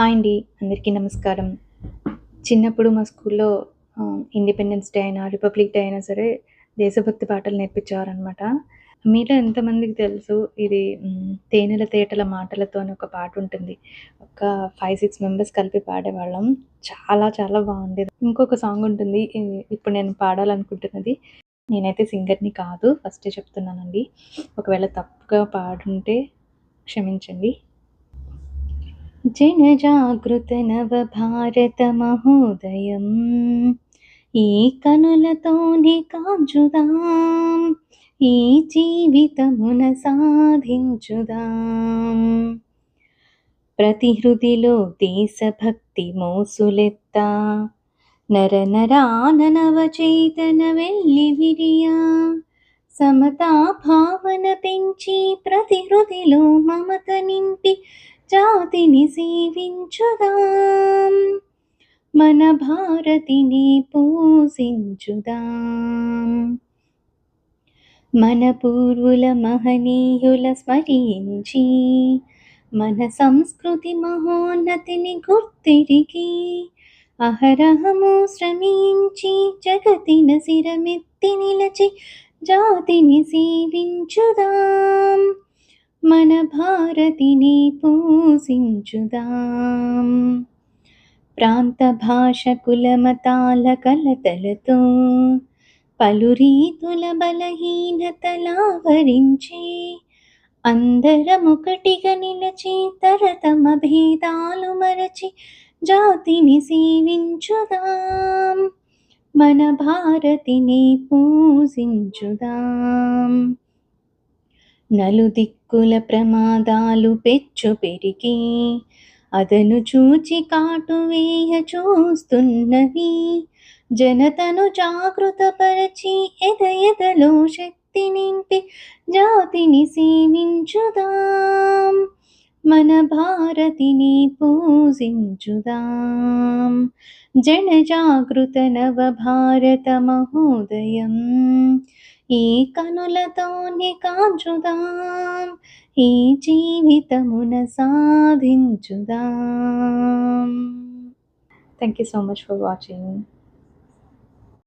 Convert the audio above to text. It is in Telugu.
హాయ్ అండి అందరికీ నమస్కారం. చిన్నప్పుడు మా స్కూల్లో ఇండిపెండెన్స్ డే అయినా రిపబ్లిక్ డే అయినా సరే దేశభక్తి పాటలు నేర్పించేవారనమాట మీలో ఎంతమందికి తెలుసు ఇది తేనెల తేటల మాటలతో అని ఒక పాట ఉంటుంది. ఒక ఫైవ్ సిక్స్ మెంబర్స్ కలిపి పాడేవాళ్ళం. చాలా చాలా బాగుండేది. ఇంకొక సాంగ్ ఉంటుంది ఇప్పుడు నేను పాడాలనుకుంటున్నది. నేనైతే సింగర్ని కాదు ఫస్టే చెప్తున్నానండి. ఒకవేళ తప్పుగా పాడుంటే క్షమించండి. జనజాగృత నవ భారత మహోదయం ఈ కనులతోని కాంచుదాం ఈ జీవితమున సాధించుదాం. ప్రతి హృదిలో దేశభక్తి మోసులెత్త నర నరానవ చేతన వెళ్ళి విరియా. సమతా భావన పెంచి ప్రతి హృదిలో మమత నింపి జాతిని సేవించుదాం. మన భారతిని పూజించుదా. మన పూర్వుల మహనీయుల స్మరించి మన సంస్కృతి మహోన్నతిని గుర్తిరిగి అహరహము శ్రమించి జగతిన శిరమెత్తి నిలచి జాతిని సేవించుదాం. మన భారతిని పూజించుదాం. ప్రాంత భాష కుల మతాల కలతలతో పలు రీతుల బలహీనతలావరించి అందరమొకటిగా నిలచి తరతమ భేదాలు మరచి జాతిని సేవించుదాం. మన భారతిని పూజించుదాం. కుల ప్రమాదాలు పెచ్చు పెరిగి అదను చూచి కాటు వేయ చూస్తున్నవి జనతను జాగృతపరచి ఎద ఎదలో శక్తి నింపి జాతిని సేవించుదా? మన భారతిని పూజించుదాం. జనజాగృత నవ భారత మహోదయం. ఈ కనులతోనే కాంచుదాం. ఈ జీవితమున సాధించుదాం. Thank you so much for watching